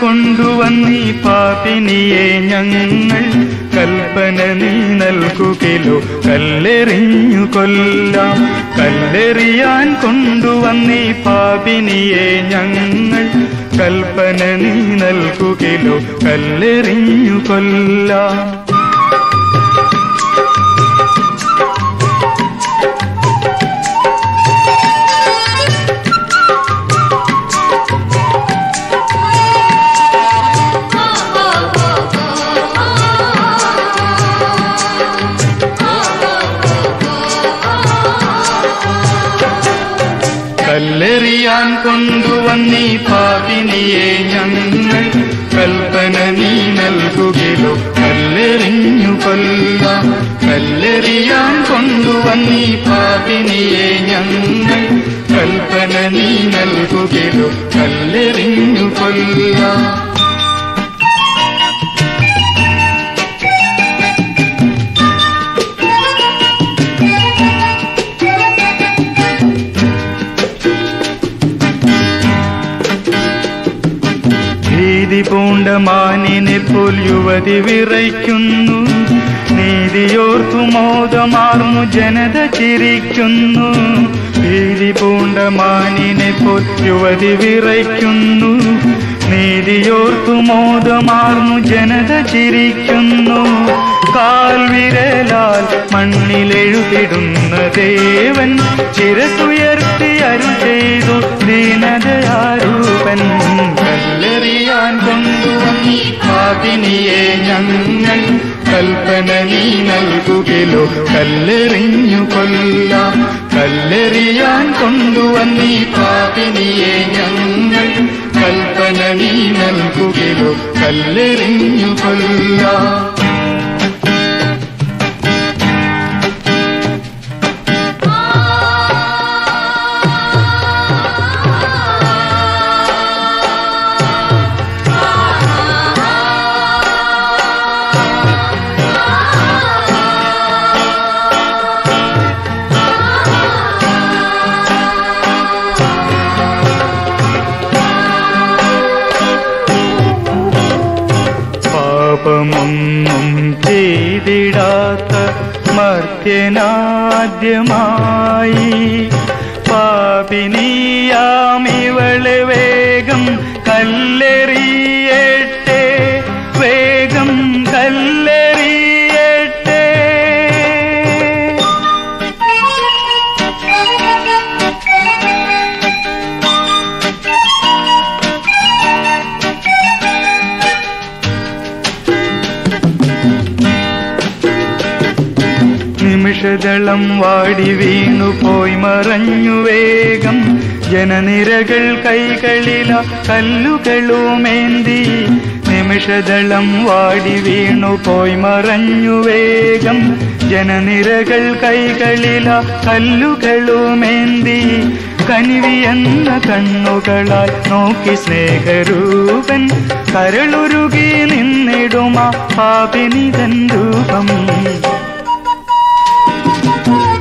കൊണ്ടുവന്നീ പാപിനിയെ ഞങ്ങൾ കൽപ്പന നീ നൽകുകിലോ. കല്ലെറിഞ്ഞു കൊല്ലാം. കല്ലെറിയാൻ കൊണ്ടുവന്നീ പാപിനിയെ ഞങ്ങൾ കൽപ്പന നീ നൽകുകിലോ. കല്ലെറിഞ്ഞു കൊല്ലാം. കൊണ്ടുവന്നീ പാപിനിയെ ഞങ്ങൾ കൽപ്പന നീ നൽകുകിലോ. കല്ലെറിഞ്ഞു കൊല്ല. കല്ലെറിയാൻ കൊണ്ടുവന്നീ പാപിനിയെ ഞങ്ങൾ കൽപ്പന നീ നൽകുകിലോ. കല്ലെറിഞ്ഞു കൊല്ലാം. ഭീതി പൂണ്ട മാനിനെ പോൽ യുവതി വിറയ്ക്കുന്നു. നീതിയോർത്തു മോദമാർന്നു ജനത ചിരിക്കുന്നു. ഭീതി പൂണ്ട മാനിനെ പോൽ യുവതി വിറയ്ക്കുന്നു. നീതിയോർത്തു മോദമാർന്നു ജനത ചിരിക്കുന്നു. കാൽവിരലാൽ മണ്ണിലെഴുതിടുന്ന ദേവൻ ചിരസുയർത്തി അരുൾ ചെയ്തു ദീനതയാരൂപൻ പാപിനിയെ ഞങ്ങൾ കൽപ്പന നീ നൽകുകിലോ. കല്ലെറിഞ്ഞു കൊല്ല. കല്ലെറിയാൻ കൊണ്ടുവന്നീ പാപിനിയെ ഞങ്ങൾ കൽപ്പന നീ നൽകുകിലോ. കല്ലെറിഞ്ഞു കൊല്ലാം. मध्यनाद्यमाय पापिनीया നിമിഷദളം വാടി വീണു പോയി മറഞ്ഞു വേഗം. ജനനിരകൾ കൈകളില കല്ലുകളുമേന്തി നിമിഷദളം വാടി വീണു പോയി മറഞ്ഞു വേഗം. ജനനിരകൾ കൈകളില കല്ലുകളുമേന്തി കനിവിയെന്ന കണ്ണുകളാൽ നോക്കി സ്നേഹരൂപൻ. കരളുരുകി നിന്നിടുമാ പാപിനിതൻ രൂപം. Thank you.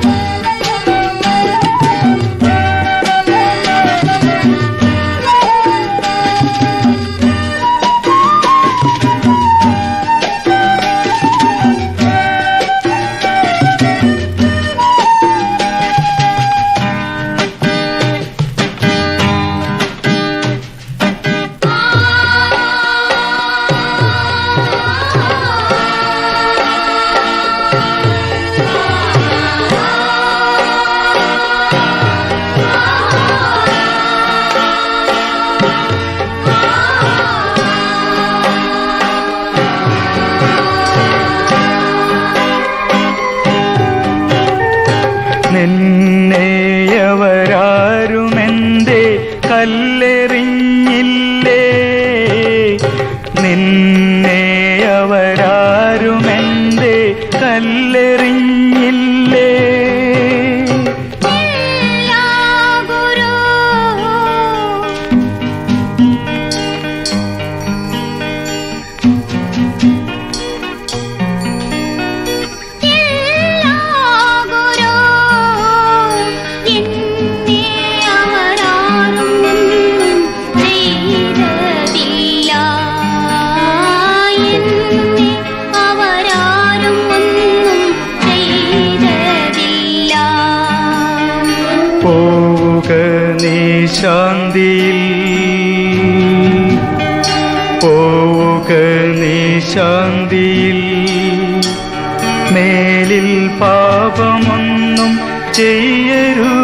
ശാന്തിയിൽ പോവുക നീ ശാന്തിയിൽ. മേലിൽ പാപമൊന്നും ചെയ്യരുതെന്നോർക്കൂ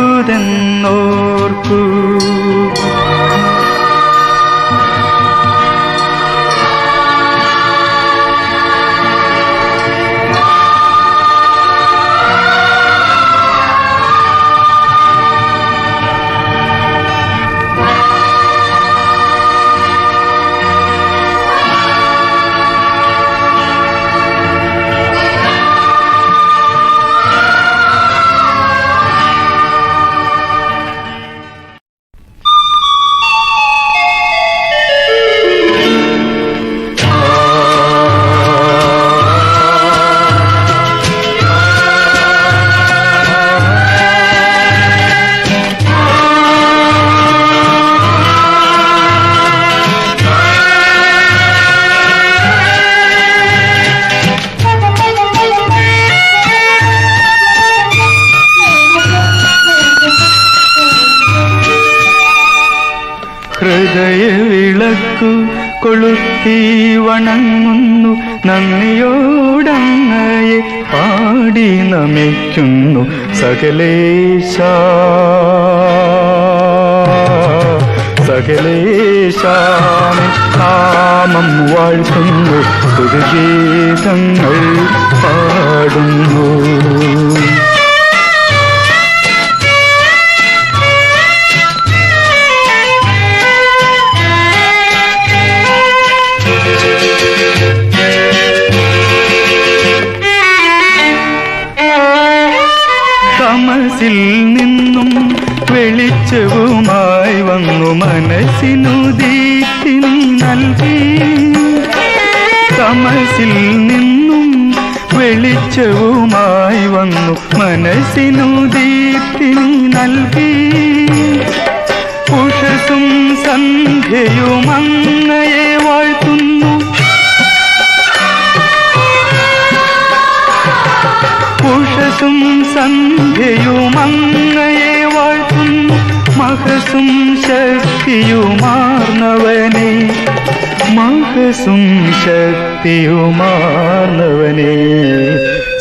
കൊളുത്തി വണങ്ങുന്നു നന്ദിയോടങ്ങയെ പാടി നമിക്കുന്നു സകലേശ. സകലേശാമി നാമം വാഴ്ത്തുന്നു പുതുഗീതങ്ങൾ പാടുന്നു. തമസിൽ നിന്നും വെളിച്ചവുമായി വന്നു മനസ്സിനു ദീപ്തി നൽകി. തമസിൽ നിന്നും വെളിച്ചവുമായി വന്നു മനസ്സിനു ദീപ്തി നൽകി. ഉഷസും സന്ധ്യയും ശക്തിയുമാർന്നവനെ മഹസും ശക്തിയുമാർന്നവനെ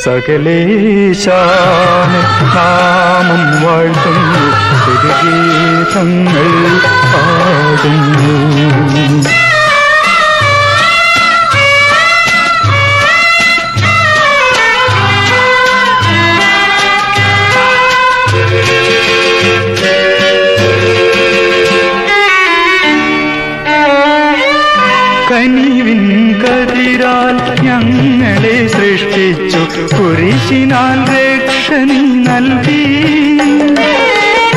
സകലേശാന നാമം വാഴ്ത്തുന്നു ഗീതങ്ങൾ പാടുന്നു. കനിവിൻ കതിരാൽ ഞങ്ങളെ സൃഷ്ടിച്ചു. കുരിശിനാൽ രക്ഷണി നൽകി.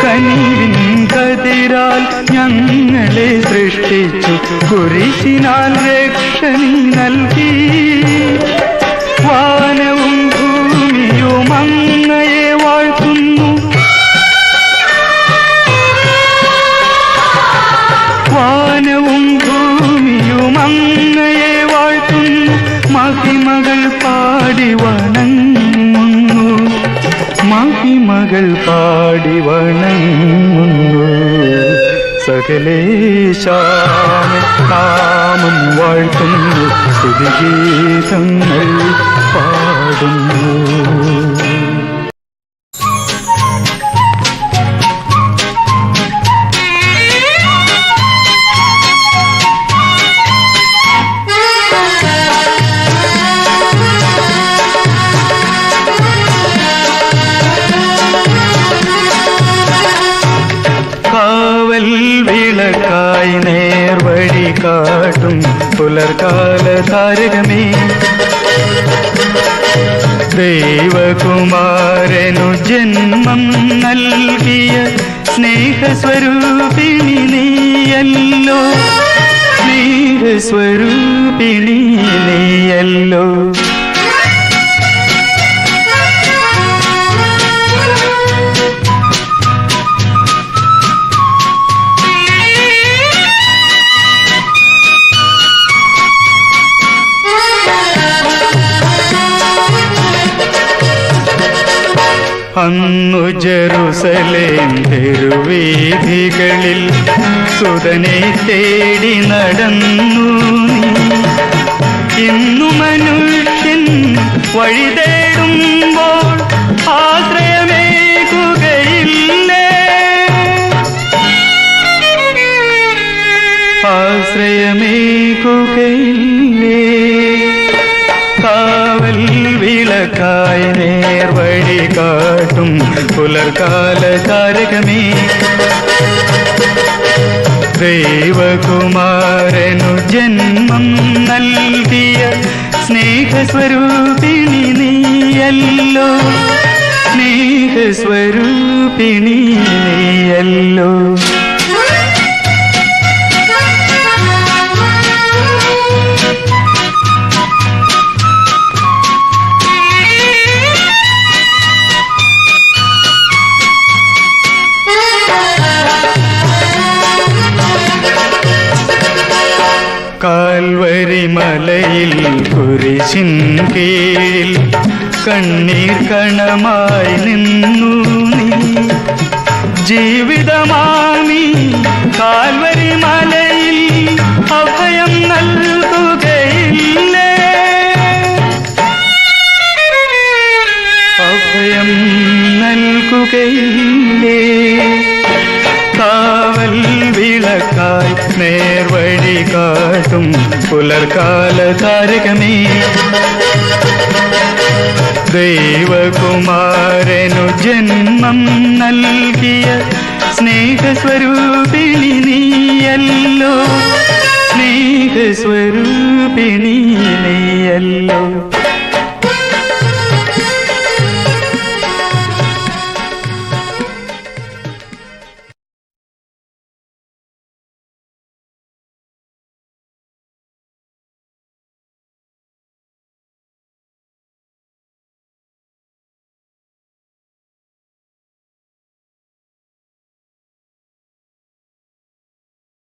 കനിവിൻ കതിരാൽ ഞങ്ങളെ സൃഷ്ടിച്ചു. കുരിശിനാൽ രക്ഷണി നൽകി. വണങ്ങുന്നു. മഹിമകൾ പാടി വണങ്ങുന്നു. സകലേശാമി നാമം വാഴ്ത്തുന്നു. സ്തുതിഗീതങ്ങൾ പാടുന്നു. പുലർകാല ദേവകുമാരനു ജന്മം നൽകിയ സ്നേഹസ്വരൂപിണി നീയല്ലോ. സ്നേഹസ്വരൂപിണി നീയല്ലോ. അന്നു ജെറുസലേം തെരുവീഥികളിൽ സുതനെ തേടി നടന്നു ഇന്നു മനുഷ്യൻ വഴി തേടുമ്പോൾ ആശ്രയമേകുകയില്ലേ? ആശ്രയമേകുകയില്ലേ? വിളക്കായി നേർവഴി കാട്ടും. പുലർക്കാല താരകമേ. ദൈവകുമാരനു ജന്മം നൽകിയ സ്നേഹസ്വരൂപിണി നീയല്ലോ. സ്നേഹസ്വരൂപിണി നീയല്ലോ. കാൽവരി മലയിൽ കുരിശിൻ കീഴിൽ കണ്ണീർ കണമായി നിന്നു നീ. ജീവിതമാമി കാൽവരി മലയിൽ അഭയം നൽകുകയില്ലേ? അഭയം നൽകുകയില്ലേ? കാവൽ വിളക്കായി നേർവഴി കാട്ടും പുലർക്കാല താരകമേ ദൈവകുമാരനു ജന്മം നൽകിയ സ്നേഹസ്വരൂപിണി നീയല്ലോ. സ്നേഹസ്വരൂപിണി നീയല്ലോ.